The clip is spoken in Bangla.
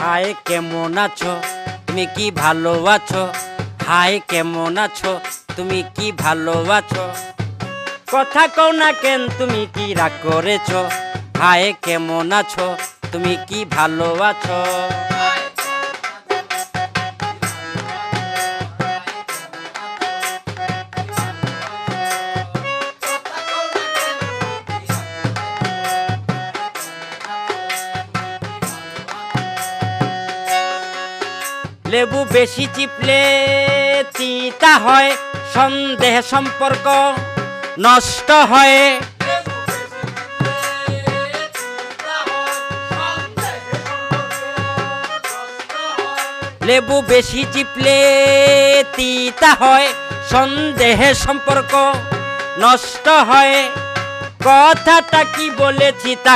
হায়, কেমন আছো? তুমি কি ভালো আছো? হায়, কেমন আছো? তুমি কি ভালো আছো? কথা কও না কেন, তুমি কি রাগ করেছ? হায়, কেমন আছো? তুমি কি ভালো আছো? লেবু বেশি চিপলে তিতা হয়, সন্দেহ সম্পর্ক নষ্ট হয়। লেবু বেশি চিপলে তিতা হয়, সন্দেহে সম্পর্ক নষ্ট হয়। কথাটা কি বলেছি তা